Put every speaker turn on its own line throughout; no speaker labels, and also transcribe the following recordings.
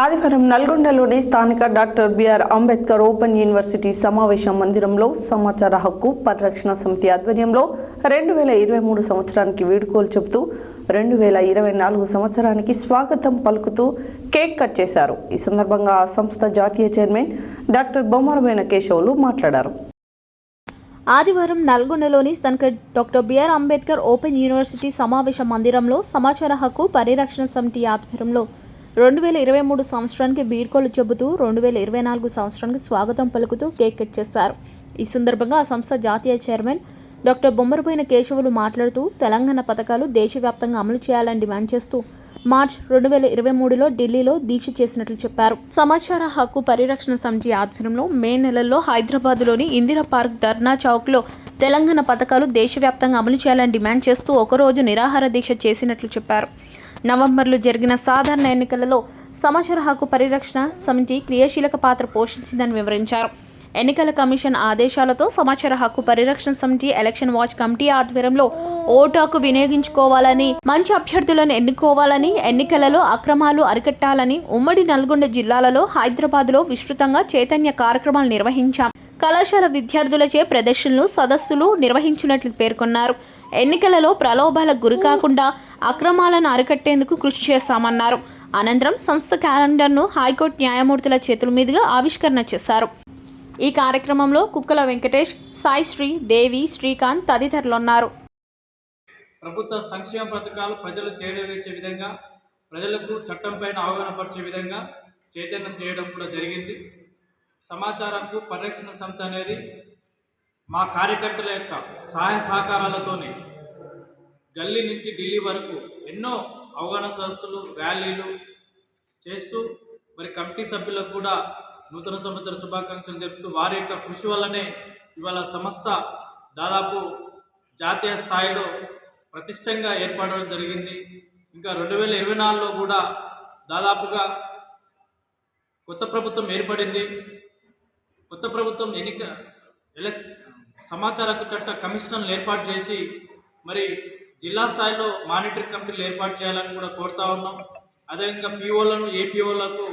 ఆదివారం నల్గొండలోని స్థానిక doctor BR Ambedkar open university సమావేశ మందిరంలో సమాచార హక్కు పరిరక్షణ సమితి ఆధ్వర్యంలో రెండు వేల ఇరవై మూడు సంవత్సరానికి వీడుకోలు చెబుతూ రెండు వేల ఇరవై నాలుగు సంవత్సరానికి స్వాగతం పలుకుతూ కేక్ కట్ చేశారు. ఈ సందర్భంగా ఆ సంస్థ జాతీయ చైర్మన్ డాక్టర్ బొమ్మరమైన కేశవులు మాట్లాడారు.
ఆదివారం నల్గొండలోని స్థానిక doctor BR Ambedkar open university సమావేశ మందిరంలో సమాచార హక్కు పరిరక్షణ సమితి ఆధ్వర్యంలో రెండు వేల ఇరవై మూడు సంవత్సరానికి బీడ్కోలు చెబుతూ రెండు వేల ఇరవై నాలుగు సంవత్సరానికి స్వాగతం పలుకుతూ కేక్ కట్ చేశారు. ఈ సందర్భంగా ఆ సంస్థ జాతీయ చైర్మన్ డాక్టర్ బొమ్మరపోయిన కేశవులు మాట్లాడుతూ తెలంగాణ పథకాలు దేశవ్యాప్తంగా అమలు చేయాలని డిమాండ్ చేస్తూ మార్చ్ రెండు వేల ఇరవై మూడులో ఢిల్లీలో దీక్ష చేసినట్లు చెప్పారు. సమాచార హక్కు పరిరక్షణ సమితి ఆధ్వర్యంలో మే నెలలో హైదరాబాద్లోని ఇందిరా పార్క్ ధర్నా చౌక్లో తెలంగాణ పథకాలు దేశవ్యాప్తంగా అమలు చేయాలని డిమాండ్ చేస్తూ ఒకరోజు నిరాహార దీక్ష చేసినట్లు చెప్పారు. నవంబర్లో జరిగిన సాధారణ ఎన్నికలలో సమాచార హక్కు పరిరక్షణ సమితి క్రియాశీలక పాత్ర పోషించిందని వివరించారు. ఎన్నికల కమిషన్ ఆదేశాలతో సమాచార హక్కు పరిరక్షణ సమితి ఎలక్షన్ వాచ్ కమిటీ ఆధ్వర్యంలో ఓటు హక్కు వినియోగించుకోవాలని మంచి అభ్యర్థులను ఎన్నుకోవాలని ఎన్నికలలో అక్రమాలు అరికట్టాలని ఉమ్మడి నల్గొండ జిల్లాలలో హైదరాబాద్లో విస్తృతంగా చైతన్య కార్యక్రమాలు నిర్వహించాం. కళాశాల విద్యార్థులచే ప్రదర్శనలు సదస్సులు నిర్వహించినట్లు పేర్కొన్నారు. ఎన్నికలలో ప్రలోభాలకు గురికాకుండా అక్రమాలను అరికట్టేందుకు కృషి చేస్తామన్నారు. అనంతరం సంస్థ క్యాలెండర్ను హైకోర్టు న్యాయమూర్తుల చేతుల మీదుగా ఆవిష్కరణ చేశారు. ఈ కార్యక్రమంలో కుక్కల వెంకటేష్ సాయి శ్రీ దేవి శ్రీకాంత్ తదితరులు ఉన్నారు
ప్రభుత్వ సంక్షేమ పథకాలు ప్రజలు చేరవేర్చే విధంగా ప్రజలకు చట్టం పైన అవగాహన పరిచే విధంగా చైతన్యం చేయడం కూడా జరిగింది. సమాచారానికి పరిరక్షణ సంస్థ అనేది మా కార్యకర్తల యొక్క సహాయ సహకారాలతోని గల్లీ నుంచి ఢిల్లీ వరకు ఎన్నో అవగాహన సదస్సులు ర్యాలీలు చేస్తూ మరి కమిటీ సభ్యులకు కూడా నూతన సంవత్సర శుభాకాంక్షలు తెలుపుతూ వారి యొక్క కృషి వల్లనే ఇవాళ సంస్థ దాదాపు జాతీయ స్థాయిలో ప్రతిష్టంగా ఏర్పడడం జరిగింది. ఇంకా రెండు వేల ఇరవై నాలుగులో కూడా దాదాపుగా కొత్త ప్రభుత్వం ఏర్పడింది. కొత్త ప్రభుత్వం ఎన్నిక ఎలక్ సమాచార హక్కు చట్ట కమిషన్లు ఏర్పాటు చేసి మరి జిల్లా స్థాయిలో మానిటరింగ్ కమిటీలు ఏర్పాటు చేయాలని కూడా కోరుతా ఉన్నాం. అదేవిధంగా పీఓలను ఏపీఓలకు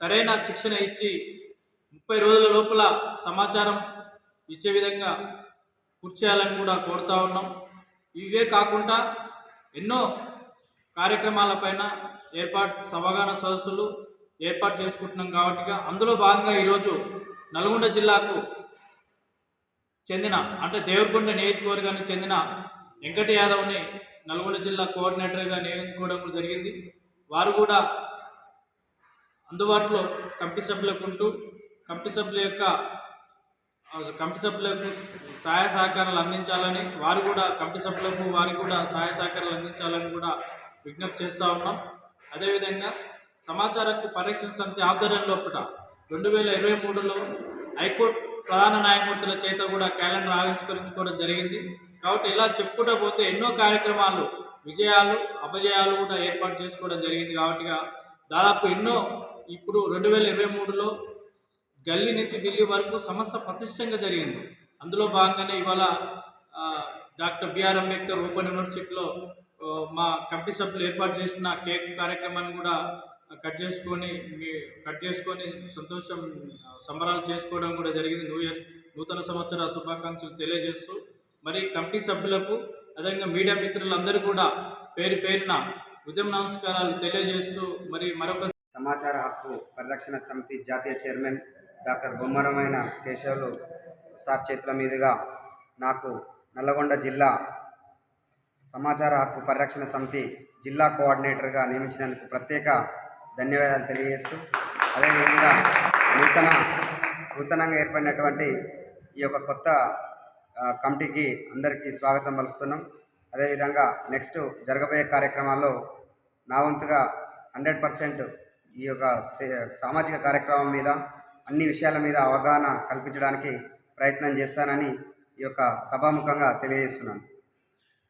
సరైన శిక్షణ ఇచ్చి ముప్పై రోజుల లోపల సమాచారం ఇచ్చే విధంగా కృషి చేయాలని కూడా కోరుతా ఉన్నాం. ఇవే కాకుండా ఎన్నో కార్యక్రమాలపైన ఏర్పాటు సమాగాన సదస్సులు ఏర్పాటు చేసుకుంటున్నాం కాబట్టి అందులో భాగంగా ఈరోజు నల్గొండ జిల్లాకు చెందిన అంటే దేవరకొండ నియోజకవర్గానికి చెందిన వెంకట యాదవ్ని నల్గొండ జిల్లా కోఆర్డినేటర్గా నియమించుకోవడం జరిగింది. వారు కూడా అందుబాటులో కమిటీ సభ్యులకు ఉంటూ కమిటీ సభ్యుల యొక్క కమిటీ సభ్యులకు సహాయ సహకారాలు అందించాలని వారు కూడా కమిటీ సభ్యులకు వారికి కూడా సహాయ సహకారాలు అందించాలని కూడా విజ్ఞప్తి చేస్తూ ఉన్నాం. అదేవిధంగా సమాచార పరీక్ష పరిరక్షణ సమితి ఆధ్వర్యంలో రెండు వేల ఇరవై మూడులో హైకోర్టు ప్రధాన న్యాయమూర్తుల చేత కూడా క్యాలెండర్ ఆవిష్కరించుకోవడం జరిగింది. కాబట్టి ఇలా చెప్పుకుంటూ పోతే ఎన్నో కార్యక్రమాలు విజయాలు అపజయాలు కూడా ఏర్పాటు చేసుకోవడం జరిగింది. కాబట్టి దాదాపు ఎన్నో ఇప్పుడు రెండు వేల ఇరవై మూడులో గల్లీ నుంచి ఢిల్లీ వరకు సమస్త ప్రతిష్టంగా జరిగింది. అందులో భాగంగానే ఇవాళ డాక్టర్ బిఆర్ అంబేద్కర్ ఓపెన్ యూనివర్సిటీలో మా కమిటీ సభ్యులు ఏర్పాటు చేసిన కేక్ కార్యక్రమాన్ని కూడా కట్ చేసుకొని మీ- కట్ చేసుకొని సంతోషం సంబరాలు చేసుకోవడం కూడా జరిగింది. న్యూ ఇయర్ నూతన సంవత్సర శుభాకాంక్షలు తెలియజేస్తూ మరి కమిటీ సభ్యులకు అదేవిధంగా మీడియా మిత్రులందరూ కూడా పేరు పేరున ఉద్యమ నమస్కారాలు తెలియజేస్తూ మరి మరొక
సమాచార హక్కు పరిరక్షణ సమితి జాతీయ చైర్మన్ డాక్టర్ బొమ్మరమైన కేశవులు సార్ చేతుల మీదుగా నాకు నల్లగొండ జిల్లా సమాచార హక్కు పరిరక్షణ సమితి జిల్లా కోఆర్డినేటర్గా నియమించినందుకు ప్రత్యేక ధన్యవాదాలు తెలియజేస్తూ అదేవిధంగా నూతన నూతనంగా ఏర్పడినటువంటి ఈ యొక్క కొత్త కమిటీకి అందరికీ స్వాగతం పలుకుతున్నాం. అదేవిధంగా నెక్స్ట్ జరగబోయే కార్యక్రమాల్లో నా వంతుగా హండ్రెడ్ పర్సెంట్ ఈ యొక్క సే- సామాజిక కార్యక్రమం మీద అన్ని విషయాల మీద అవగాహన కల్పించడానికి ప్రయత్నం చేస్తానని ఈ యొక్క సభాముఖంగా తెలియజేస్తున్నాను.